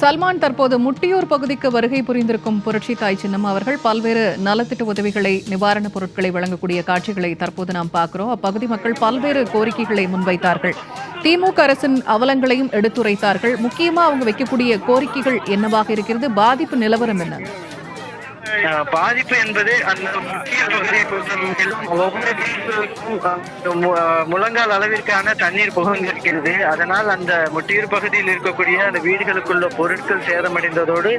சல்மான் தற்போது முட்டியூர் பகுதிக்கு வருகை புரிந்திருக்கும் புரட்சி தாய் சின்னம் அவர்கள் பல்வேறு நலத்திட்ட உதவிகளை நிவாரணப் பொருட்களை வழங்கக்கூடிய காட்சிகளை தற்போது நாம் பார்க்கிறோம். அப்பகுதி மக்கள் பல்வேறு கோரிக்கைகளை முன்வைத்தார்கள். திமுக அரசின் அவலங்களையும் எடுத்துரைத்தார்கள். முக்கியமா அவங்க வைக்கக்கூடிய கோரிக்கைகள் என்னவாக இருக்கிறது? பாதிப்பு நிலவரம் என்ன? பாதிப்பு என்பது அந்த முக்கிய பகுதியை முழங்கால் அளவிற்கான தண்ணீர் புகுந்திருக்கிறது அதனால் அந்த முட்டியூர் பகுதியில் இருக்கக்கூடிய அந்த வீடுகளுக்குள்ள பொருட்கள் சேதமடைந்ததோடு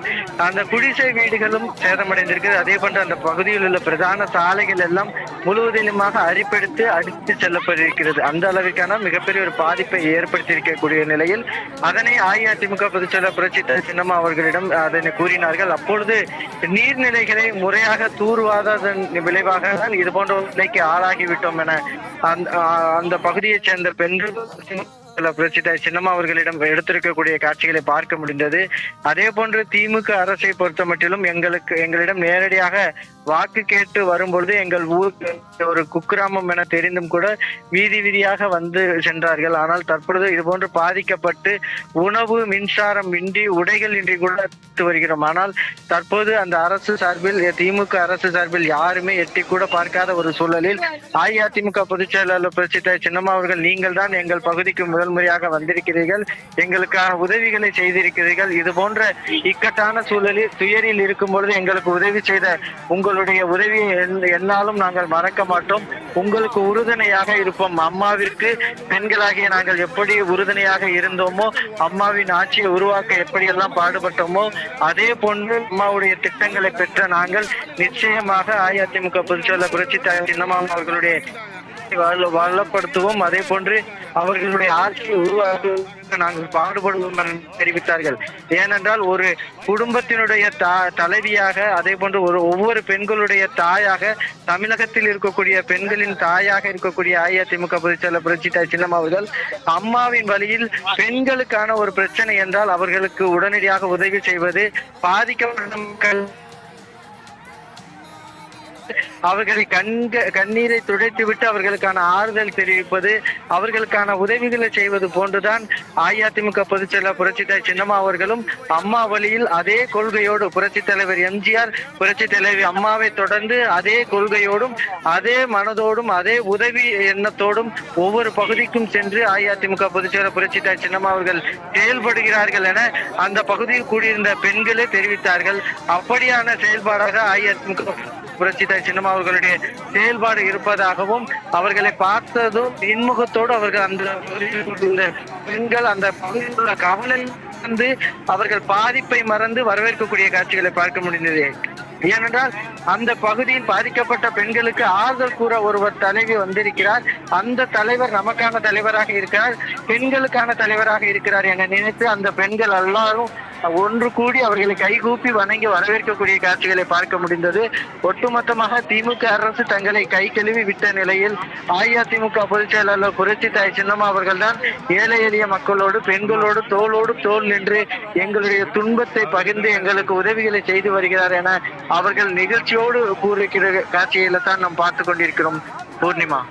அந்த குடிசை வீடுகளும் சேதமடைந்திருக்கிறது. அதே போன்று அந்த பகுதியில் உள்ள பிரதான சாலைகள் எல்லாம் முழுவதிலுமாக அரிப்பெடுத்து அடித்து செல்லப்பட்டிருக்கிறது. அந்த அளவிற்கான மிகப்பெரிய ஒரு பாதிப்பை ஏற்படுத்தியிருக்கக்கூடிய நிலையில் அதனை அஇஅதிமுக பொதுச்செயலர் புரட்சி சின்னம்மா அவர்களிடம் அதனை கூறினார்கள். அப்பொழுது நீர்நிலை நீர்நிலைகளை முறையாக தூர்வாததன் விளைவாக தான் இது போன்ற நிலைக்கு ஆளாகிவிட்டோம் என அந்த அந்த பகுதியைச் சேர்ந்த பெண்கள் சில புரட்சி தலைவர் சின்னம்மா அவர்களிடம் எடுத்திருக்கக்கூடிய காட்சிகளை பார்க்க முடிந்தது. அதே போன்று திமுக அரசை பொறுத்த மட்டிலும் எங்களுக்கு எங்களிடம் நேரடியாக வாக்கு கேட்டு வரும்பொழுது எங்கள் ஊர் ஒரு குக்கிராமம் என தெரிந்தும் கூட வீதி வீதியாக வந்து சென்றார்கள். ஆனால் தற்பொழுது இது போன்று பாதிக்கப்பட்டு உணவு மின்சாரம் இன்றி உடைகள் இன்றி கூட வருகிறோம். ஆனால் தற்போது அந்த அரசு சார்பில் திமுக அரசு சார்பில் யாருமே எட்டி கூட பார்க்காத ஒரு சூழலில் அஇஅதிமுக பொதுச் செயலாளர் புரட்சி சின்னம்மா அவர்கள் நீங்கள் தான் எங்கள் பகுதிக்கு முதல் முறையாக வந்திருக்கிறீர்கள். எங்களுக்கான உதவிகளை செய்திருக்கிறீர்கள். இது போன்ற இக்கட்டான சூழலில் துயரில் இருக்கும் பொழுது எங்களுக்கு உதவி செய்த உங்களுடைய உதவியை என்னாலும் நாங்கள் மறக்க மாட்டோம். உங்களுக்கு உறுதுணையாக இருப்போம். அம்மாவிற்கு பெண்களாகிய நாங்கள் எப்படி உறுதுணையாக இருந்தோமோ அம்மாவின் ஆட்சியை உருவாக்க எப்படியெல்லாம் பாடுபட்டோமோ அதே போன்று அம்மாவுடைய திட்டங்களை பெற்ற நாங்கள் நிச்சயமாக அஇஅதிமுக பொதுச்செயலர் புரட்சி தலைவர் சின்னம்மா அவர்களுடைய வள- வளப்படுத்துவோம். அதே போன்று அவர்களுடைய ஆட்சியை உருவாக்குவதற்கு நாங்கள் பாடுபடுவோம் என தெரிவித்தார்கள். ஏனென்றால் ஒரு குடும்பத்தினுடைய தா தலைவியாக அதே போன்று ஒரு ஒவ்வொரு பெண்களுடைய தாயாக தமிழகத்தில் இருக்கக்கூடிய பெண்களின் தாயாக இருக்கக்கூடிய அஇஅதிமுக பொதுச்செயலர் புரட்சி சின்னம் அவர்கள் அம்மாவின் வழியில் பெண்களுக்கான ஒரு பிரச்சனை என்றால் அவர்களுக்கு உடனடியாக உதவி செய்வது பாதிக்கப்பட்ட மக்கள் அவர்கள் கண்க கண்ணீரை துடைத்துவிட்டு அவர்களுக்கான ஆறுதல் தெரிவிப்பது அவர்களுக்கான உதவிகளை செய்வது போன்றுதான் அஇஅதிமுக பொதுச்செயலர் புரட்சி தலைவர் சின்னம்மா அவர்களும் அம்மா வழியில் அதே கொள்கையோடு புரட்சி தலைவர் எம்ஜிஆர் புரட்சி தலைவி அம்மாவை தொடர்ந்து அதே கொள்கையோடும் அதே மனதோடும் அதே உதவி எண்ணத்தோடும் ஒவ்வொரு பகுதிக்கும் சென்று அஇஅதிமுக பொதுச்செயலர் புரட்சித்தாய் புரட்சி தலைவர் சின்னம்மா அவர்கள் செயல்படுகிறார்கள் என அந்த பகுதியில் கூடியிருந்த பெண்களே தெரிவித்தார்கள். அப்படியான செயல்பாடாக அஇஅதிமுக புரட்சி தாய் அவர்களுடைய செயல்பாடு இருப்பதாகவும் அவர்களை பார்த்ததும் இன்முகத்தோடு அவர்கள் அந்த பெண்கள் அந்த பகுதியில் கவலை வந்து அவர்கள் பாதிப்பை மறந்து வரவேற்கக்கூடிய காட்சிகளை பார்க்க முடிந்தது. ஏனென்றால் அந்த பகுதியில் பாதிக்கப்பட்ட பெண்களுக்கு ஆறுதல் கூற ஒருவர் தலைவி வந்திருக்கிறார். அந்த தலைவர் நமக்கான தலைவராக இருக்கிறார். பெண்களுக்கான தலைவராக இருக்கிறார் என நினைத்து அந்த பெண்கள் எல்லாரும் ஒன்று கூடி அவர்களை கைகூப்பி வணங்கி வரவேற்கக்கூடிய காட்சிகளை பார்க்க முடிந்தது. ஒட்டுமொத்தமாக திமுக அரசு தங்களை கை கழுவி விட்ட நிலையில் அஇஅதிமுக பொதுச் செயலாளர் புரட்சி தாய் சின்னம்மா அவர்கள்தான் ஏழை எளிய மக்களோடு பெண்களோடு தோளோடு தோல் நின்று எங்களுடைய துன்பத்தை பகிர்ந்து எங்களுக்கு உதவிகளை செய்து வருகிறார் என அவர்கள் நிகழ்ச்சியோடு கூறுகிற காட்சியில தான் நாம் பார்த்து கொண்டிருக்கிறோம். பூர்ணிமா.